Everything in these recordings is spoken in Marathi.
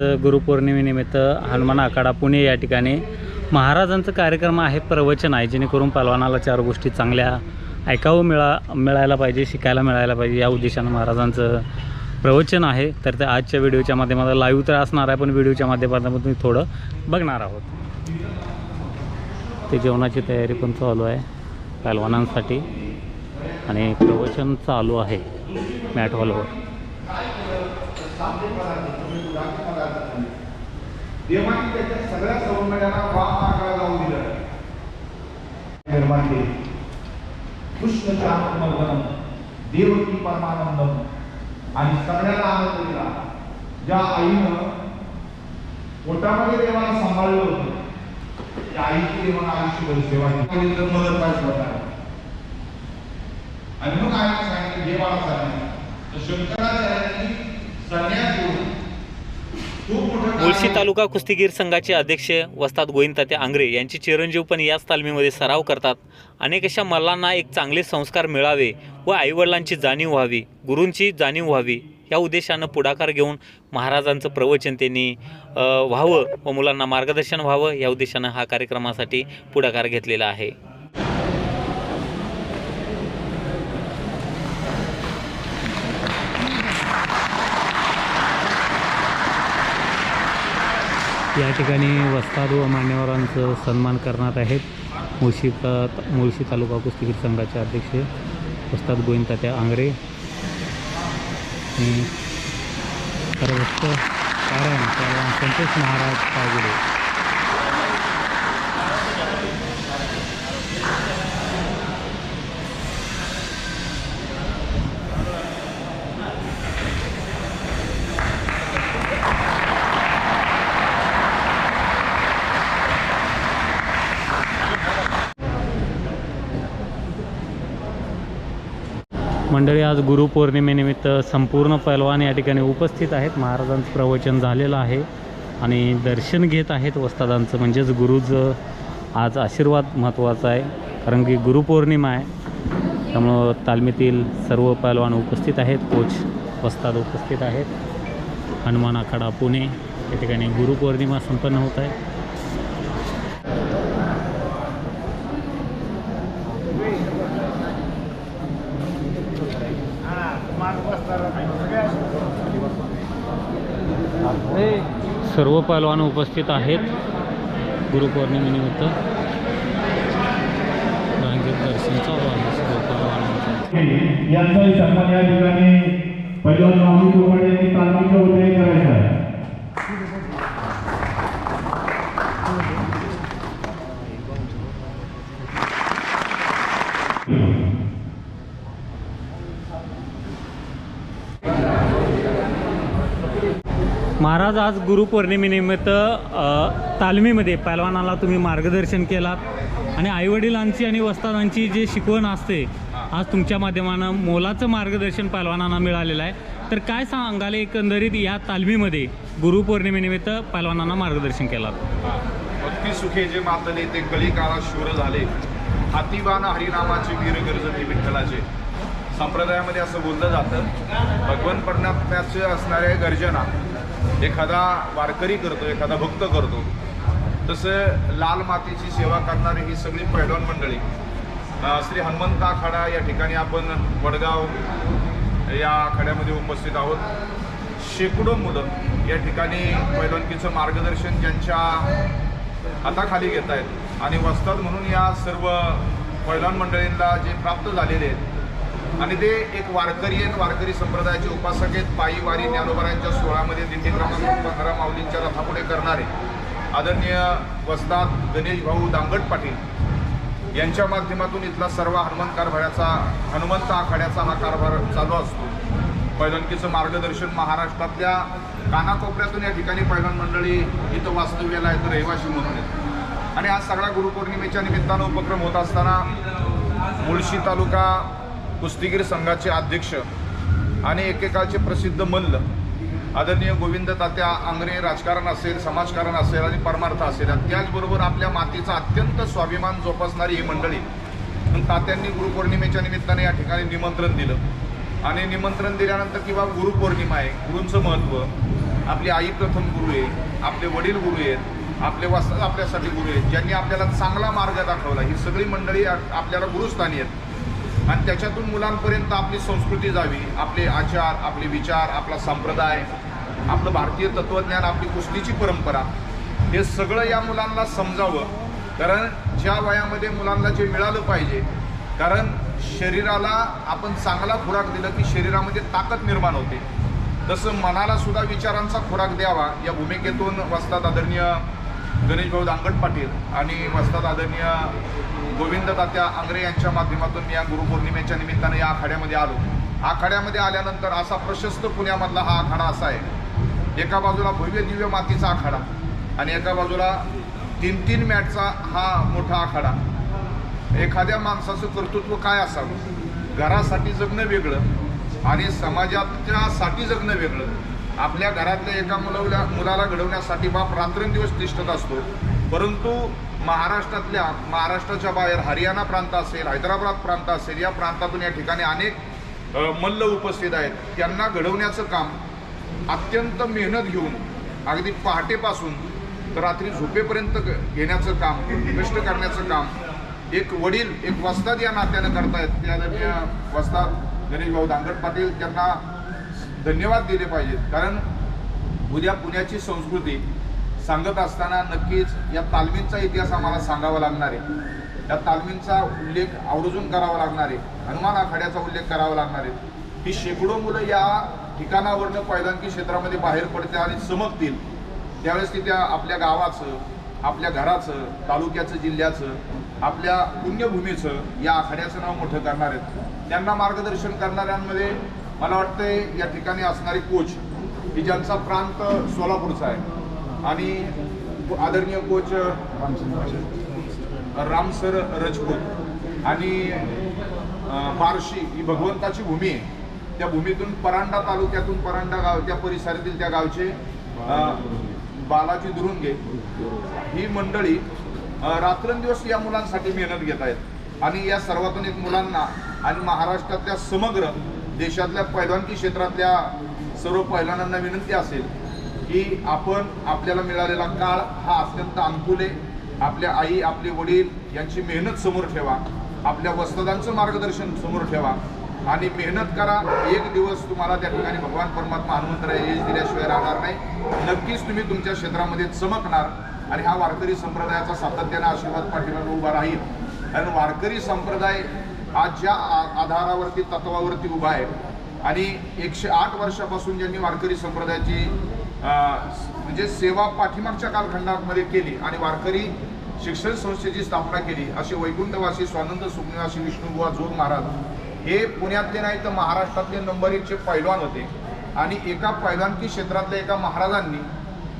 गुरुपौर्णिमेनिमित्त हनुमान आखाडा पुणे या ठिकाणी महाराजांचं कार्यक्रम आहे प्रवचन आहे जेणेकरून पलवानाला चार गोष्टी चांगल्या ऐकावं मिळा मिळायला पाहिजे शिकायला मिळायला पाहिजे या उद्देशानं महाराजांचं प्रवचन आहे. तर ते आजच्या व्हिडिओच्या माध्यमातून लाईव्ह तर असणार आहे पण व्हिडिओच्या माध्यमातून तुम्ही थोडं बघणार आहोत. ते जेवणाची तयारी पण चालू आहे पहलवानांसाठी आणि प्रवचन चालू आहे मॅट हॉलवर. देवाने त्याच्या सगळ्या सौंदर्याला वाम आकडा जाऊन दिलं. निर्माण केली कृष्ण चांदम देवकी परमानंदम आणि सगळ्याला आनंद दिला. ज्या आईनं पोटामध्ये देवाला सांभाळलं होतं त्या आईची देवाला आयुष्यभर सेवा केली. तर मदत पाहिजे होता. आणि मग आईने सांगितलं देवाला सांगितलं तर शंकराचार्यांनी मुळशी तालुका कुस्तीगीर संघाचे अध्यक्ष वस्ताद गोविंदाते आंग्रे यांचे चिरंजीव पण याच तालमीमध्ये सराव करतात. अनेक अशा मल्लांना एक चांगले संस्कार मिळावे व आईवडिलांची जाणीव व्हावी गुरूंची जाणीव व्हावी या उद्देशानं पुढाकार घेऊन महाराजांचं प्रवचन त्यांनी व्हावं व मुलांना मार्गदर्शन व्हावं या उद्देशानं हा कार्यक्रमासाठी पुढाकार घेतलेला आहे. या ठिकाणी वस्ताद व मान्यवरांचं सन्मान करणार आहेत. मुळशी मुळशी तालुका कुस्तीगीर संघाचे अध्यक्ष वस्ताद गोविंदात्या आंगरे. आंग्रे आणि सर्वोच्च कारण संतोष महाराज पायगुडे. मंडळी आज गुरुपौर्णिमेनिमित्त संपूर्ण पैलवान या ठिकाणी उपस्थित आहेत. महाराजांचं प्रवचन झालेलं आहे आणि दर्शन घेत आहेत वस्तादांचं. म्हणजेच गुरुचं आज आशीर्वाद महत्त्वाचा आहे कारण की गुरुपौर्णिमा आहे. त्यामुळं तालमीतील सर्व पैलवान उपस्थित आहेत कोच वस्ताद उपस्थित आहेत. हनुमान आखाडा पुणे या ठिकाणी गुरुपौर्णिमा संपन्न होत आहे. सर्व पैलवान उपस्थित आहेत गुरुपौर्णिमेनिमित्त. रांगेत दर्शन चालू आहे सर्व पैलवानांचं यांचाही सन्मान या ठिकाणी पहिला माऊली कोपडे यांनी तालमीचा उदय करायचा आहे. महाराज आज गुरुपौर्णिमेनिमित्त तालमीमध्ये पैलवानाला तुम्ही मार्गदर्शन केलात आणि आईवडिलांची आणि वस्तादांची जे शिकवण असते आज तुमच्या माध्यमानं मोलाचं मार्गदर्शन पैलवानांना मिळालेलं आहे. तर काय सांगाल एकंदरीत या तालमीमध्ये गुरुपौर्णिमेनिमित्त पैलवानांना मार्गदर्शन केलात? भक्ती सुखे जे मातले ते कळी काळात शूर झाले. हातीबान हरिनामाचे वीर गरजते विठ्ठलाचे संप्रदायामध्ये असं बोललं जातं भगवंत परमात्म्याचे असणाऱ्या गर्जना एखादा वारकरी करतो एखादा भक्त करतो तसं लाल मातीची सेवा करणारी ही सगळी पैलवान मंडळी. श्री हनुमंत आखाडा या ठिकाणी आपण वडगाव या आखाड्यामध्ये उपस्थित आहोत. शेकडो मुलं या ठिकाणी पैलवानकीचं मार्गदर्शन ज्यांच्या हाताखाली घेत आहेत आणि वस्तात म्हणून या सर्व पैलवान मंडळींना जे प्राप्त झालेले आहेत आणि ते एक वारकरी आहेत वारकरी संप्रदायाचे उपासक आहेत. पायी वारी ज्ञानोबरांच्या सोहळ्यामध्ये दिंडी क्रमांक पंधरा माऊलींच्या रथापुढे करणारे आदरणीय वस्ताद गणेश भाऊ दांगट पाटील यांच्या माध्यमातून इथला सर्व हनुमान कारभाराचा हनुमंत आखाड्याचा हा कारभार चालू असतो. पैलवानकीचं मार्गदर्शन महाराष्ट्रातल्या कानाकोपऱ्यातून या ठिकाणी पैलवान मंडळी इथं वास्तव्याला आहेत रहिवाशी म्हणून आहेत आणि आज सगळा गुरुपौर्णिमेच्या निमित्तानं उपक्रम होत असताना मुळशी तालुका कुस्तीगीर संघाचे अध्यक्ष आणि एकेकाळचे प्रसिद्ध मल्ल आदरणीय गोविंद तात्या आंग्रे राजकारण असेल समाजकारण असेल आणि परमार्थ असेल आणि त्याचबरोबर आपल्या मातीचा अत्यंत स्वाभिमान जोपासणारी ही मंडळी. पण तात्यांनी गुरुपौर्णिमेच्या निमित्ताने या ठिकाणी निमंत्रण दिलं. आणि निमंत्रण दिल्यानंतर किंवा गुरुपौर्णिमा आहे गुरूंचं महत्त्व आपली आई प्रथम गुरु आहे आपले वडील गुरु आहेत आपले वस्ताद आपल्यासाठी गुरु आहेत ज्यांनी आपल्याला चांगला मार्ग दाखवला ही सगळी मंडळी आपल्याला गुरुस्थानी आहेत. आणि त्याच्यातून मुलांपर्यंत आपली संस्कृती जावी आपले आचार आपले विचार आपला संप्रदाय आपलं भारतीय तत्त्वज्ञान आपली कुस्तीची परंपरा हे सगळं या मुलांना समजावं. कारण ज्या वयामध्ये मुलांना जे मिळालं पाहिजे कारण शरीराला आपण चांगला खुराक दिलं की शरीरामध्ये ताकद निर्माण होते. तसं मनाला सुद्धा विचारांचा खुराक द्यावा. या भूमिकेतून वस्तात आदरणीय गणेश भाऊ दांगट पाटील आणि वस्तात आदरणीय गोविंद तात्या आंग्रे यांच्या माध्यमातून मी या गुरुपौर्णिमेच्या निमित्ताने या आखाड्यामध्ये आलो. आखाड्यामध्ये आल्यानंतर असा प्रशस्त पुण्यामधला हा आखाडा असा आहे. एका बाजूला भव्य दिव्य मातीचा आखाडा आणि एका बाजूला तीन तीन मॅटचा हा मोठा आखाडा. एखाद्या माणसाचं कर्तृत्व काय असावं? घरासाठी जगणं वेगळं आणि समाजाच्यासाठी जगणं वेगळं. आपल्या घरातल्या एका मुलाला मुलाला घडवण्यासाठी बाप रात्रंदिवस तिष्ठत असतो. परंतु महाराष्ट्रातल्या महाराष्ट्राच्या बाहेर हरियाणा प्रांत असेल हैदराबाद प्रांत असेल या प्रांतातून या ठिकाणी अनेक मल्ल उपस्थित आहेत. त्यांना घडवण्याचं काम अत्यंत मेहनत घेऊन अगदी पहाटेपासून तर रात्री झोपेपर्यंत घेण्याचं काम कष्ट करण्याचं काम एक वडील एक वस्ताद या नात्यानं करतायत. त्या वस्ताद गणेश भाऊ दांगड पाटील त्यांना धन्यवाद दिले पाहिजेत. कारण उद्या पुण्याची संस्कृती सांगत असताना नक्कीच या तालमींचा इतिहास आम्हाला सांगावा लागणार आहे. या तालमींचा उल्लेख आवर्जून करावा लागणार आहे. हनुमान आखाड्याचा उल्लेख करावा लागणार आहे. ही शेकडो मुलं या ठिकाणावरनं पैदानकी क्षेत्रामध्ये बाहेर पडतील आणि चमकतील. त्यावेळेस ती त्या आपल्या गावाचं आपल्या घराचं तालुक्याचं जिल्ह्याचं आपल्या पुण्यभूमीचं या आखाड्याचं नाव मोठं करणार आहेत. त्यांना मार्गदर्शन करणाऱ्यांमध्ये मला वाटतंय या ठिकाणी असणारे कोच की ज्यांचा प्रांत सोलापूरचा आहे. आणि आदरणीय कोच रामसर रजपूत आणि अं, बार्शी ही भगवंताची भूमी आहे. त्या भूमीतून परांडा तालुक्यातून परांडा गाव त्या परिसरातील त्या गावचे बालाजी दुरुंगे ही मंडळी रात्रंदिवस या मुलांसाठी मेहनत घेत आहेत. आणि या सर्वातून एक मुलांना आणि महाराष्ट्रातल्या समग्र देशातल्या पैलवानकी क्षेत्रातल्या सर्व पैलवानांना विनंती असेल की आपण आपल्याला मिळालेला काळ हा अत्यंत अनुकूल आहे. आपल्या आई आपले वडील यांची मेहनत समोर ठेवा. आपल्या वस्तदांचं मार्गदर्शन समोर ठेवा. आणि मेहनत करा. एक दिवस तुम्हाला त्या ठिकाणी भगवान परमात्मा हनुमंतराय यश दिल्याशिवाय राहणार नाही. नक्कीच तुम्ही तुमच्या क्षेत्रामध्ये चमकणार आणि हा वारकरी संप्रदायाचा सातत्याने आशीर्वाद पाठीमागे उभा राहील. कारण वारकरी संप्रदाय आज ज्या आ- आधारावरती तत्वावरती उभा आहे आणि एकशे आठ वर्षापासून ज्यांनी वारकरी संप्रदायाची म्हणजे सेवा पाठीमागच्या कालखंडामध्ये केली आणि वारकरी शिक्षण संस्थेची स्थापना केली असे वैकुंठवासी स्वानंद सुखनिवासी विष्णुबुवा जोग महाराज हे पुण्यातले नाही तर महाराष्ट्रातले नंबर एकचे पैलवान होते. आणि एका पैलवानकी क्षेत्रातल्या एका महाराजांनी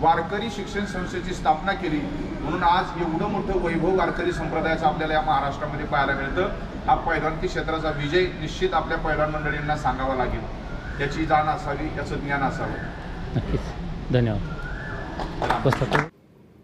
वारकरी शिक्षण संस्थेची स्थापना केली. म्हणून आज एवढं मोठं वैभव वारकरी संप्रदायाचं आपल्याला या महाराष्ट्रामध्ये पाहायला मिळतं. हा पैलवानकी क्षेत्राचा विजय निश्चित आपल्या पैलवान मंडळींना सांगावा लागेल. त्याची जाण असावी याचं ज्ञान असावं. नक्कीच. धन्यवाद.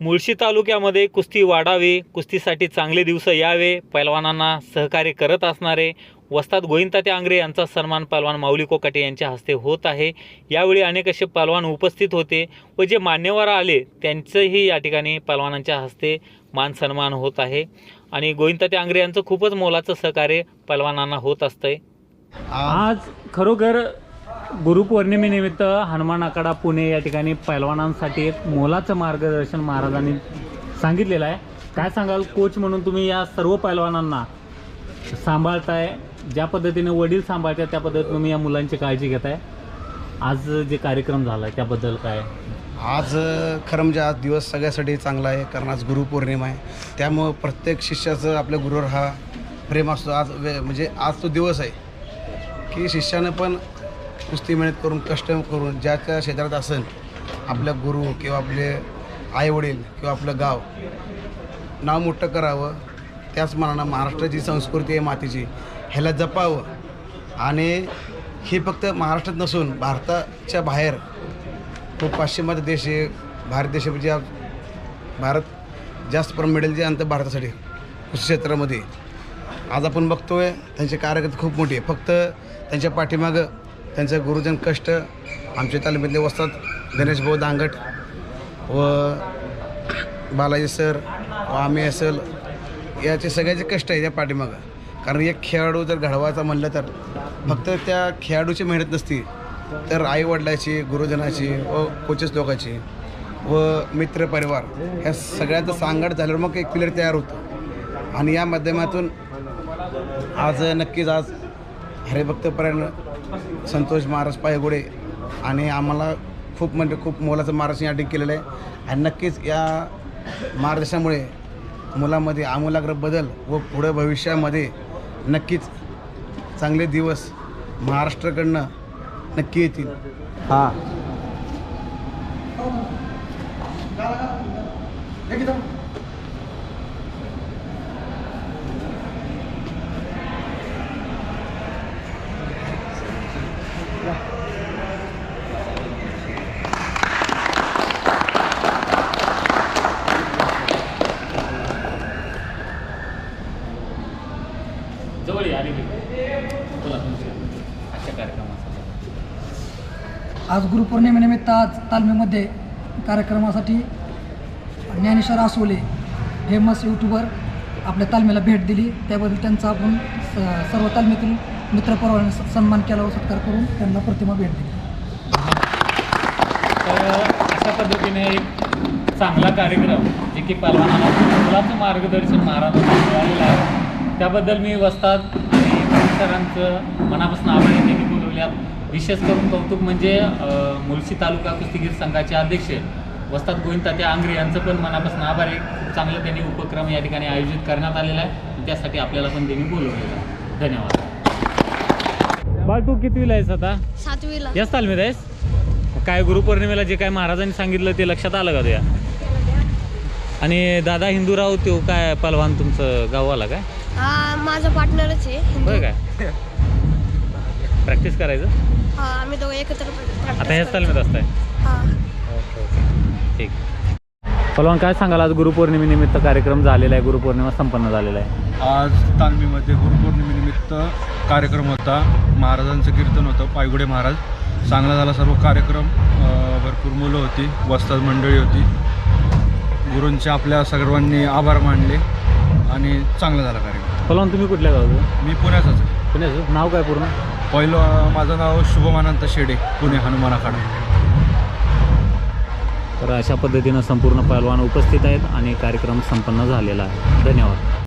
मुळशी तालुक्यामध्ये कुस्ती वाढावी कुस्तीसाठी चांगले दिवस यावे पैलवानांना सहकार्य करत असणारे वस्ताद गोविंदाते आंग्रे यांचा सन्मान पैलवान माऊली कोकाटे यांच्या हस्ते होत आहे. यावेळी अनेक असे पैलवान उपस्थित होते व जे मान्यवर आले त्यांचंही या ठिकाणी पैलवानांच्या हस्ते मान सन्मान होत आहे. आणि गोविंदाते आंग्रे यांचं खूपच मोलाचं सहकार्य पैलवानांना होत असतंय. आज खरोखर गुरुपौर्णिमेनिमित्त हनुमान आखाडा पुणे या ठिकाणी पैलवानांसाठी एक मोलाचं मार्गदर्शन महाराजांनी सांगितलेलं आहे. काय सांगाल? कोच म्हणून तुम्ही या सर्व पैलवानांना सांभाळताय ज्या पद्धतीने वडील सांभाळतात त्या पद्धतीने तुम्ही या मुलांची काळजी घेताय. आज जे कार्यक्रम झाला आहे त्याबद्दल काय? आज खरं म्हणजे आज दिवस सगळ्यासाठी चांगला आहे कारण आज गुरुपौर्णिमा आहे. त्यामुळं प्रत्येक शिष्याचं आपल्या गुरुवर हा प्रेम असतो. आज वे म्हणजे आज तो दिवस आहे की शिष्यानं पण कुस्ती मेहनत करून कष्ट करून ज्या त्या क्षेत्रात असेल आपल्या गुरु किंवा आपले आईवडील किंवा आपलं गाव नाव मोठं करावं. त्याच मनानं महाराष्ट्राची संस्कृती आहे मातीची ह्याला जपावं. आणि हे फक्त महाराष्ट्रात नसून भारताच्या बाहेर खूप पाश्चिमात्य देश आहे. भारत देशापेक्षा आज म्हणजे भारत जास्त प्रमाण मिळेल जे अंत भारतासाठी कृषी क्षेत्रामध्ये. आज आपण बघतो आहे त्यांचे कार्यकर्ते खूप मोठे आहे फक्त त्यांच्या पाठीमागं त्यांचं गुरुजन कष्ट आमच्या तालमीतले वसतात गणेश भाऊ दांगट व बालाजी सर व आम्ही असेल याचे सगळ्याचे कष्ट आहे या पाठीमागं. कारण एक खेळाडू जर घडवायचा म्हणलं तर फक्त त्या खेळाडूची मेहनत नसती. तर आईवडिलाची गुरुजनाची व कोचेस लोकाची व मित्रपरिवार ह्या सगळ्याचं सांगड झाल्यावर मग एक प्लेअर तयार होतो. आणि या माध्यमातून आज नक्कीच आज हरिभक्तपरायण संतोष महाराज पायगुडे आणि आम्हाला खूप म्हणजे खूप मोलाचं मार्गदर्शन या ठिकाणी केलेलं आहे. आणि नक्कीच या मार्गदर्शनामुळे मुलामध्ये आमूलाग्र बदल व पुढं भविष्यामध्ये नक्कीच चांगले दिवस महाराष्ट्राकडनं नक्की येतील. हां जवळ या आणि बोला तुमच्या आजच्या कार्यक्रमासाठी आज गुरुपौर्णिमेनिमित्त आज तालमीमध्ये कार्यक्रमासाठी ज्ञानेश्वर आसोले फेमस यूट्यूबर आपल्या तालमीला भेट दिली. त्याबद्दल त्यांचा आपण स- सर्व तालमीतील मित्रपर्वाने स- सन्मान केला व सत्कार करून त्यांना प्रतिमा भेट दिली. तर अशा पद्धतीने एक चांगला कार्यक्रम जे की पलवानाला मुलाचं मार्गदर्शन महाराजांना मिळालेलं आहे. त्याबद्दल मी वस्तात आणि सरांचं मनापासून आभार आहे त्यांनी बोलवल्यात. विशेष करून कौतुक म्हणजे अं, मुळशी तालुका कुस्तीगीर संघाचे अध्यक्ष वस्ताद गोविंद तात्या आंग्रे यांचं पण मनापासून आभार आहे. खूप चांगलं त्यांनी उपक्रम या ठिकाणी आयोजित करण्यात आलेला आहे. त्यासाठी आपल्याला पण त्यांनी बोलवलेलं आहे. धन्यवाद. बाळ तू कितवीला आहेस आता? सातवीला. याच तालमीत आहेस? काय गुरुपौर्णिमेला जे काय महाराजांनी सांगितलं ते लक्षात आलं का तुया? आणि दादा हिंदूराव तो काय पलवान तुमचं गाववाला काय? माझा पार्टनरच आहे हिंदू. काय? प्रॅक्टिस करायचं? आम्ही दोघं एकत्र practice आता करतो. तालमीत असताय? हा. Okay okay. ठीक. पलवान काय सांगाल? आज गुरुपौर्णिमेनिमित्त कार्यक्रम झालेला आहे गुरुपौर्णिमा संपन्न झालेला आहे. आज तालमीमध्ये गुरुपौर्णिमेनिमित्त कार्यक्रम होता. महाराजांचं कीर्तन होतं पायगुडे महाराज. चांगला झाला सर्व कार्यक्रम. अ, भरपूर मुलं होती वस्ताद मंडळी होती. गुरूंचे आपल्या सर्वांनी आभार मानले आणि चांगला झाला कार्यक्रम. पलवान तुम्ही कुठल्या गावाचं मी पुण्याचाच आहे. पुण्याचं? नाव काय पूर्ण? पहिलं माझं नाव शुभमानंत शेडे पुणे हनुमान अखाडा तर अशा पद्धतीनं संपूर्ण पहलवान उपस्थित आहेत आणि कार्यक्रम संपन्न झालेला आहे. धन्यवाद.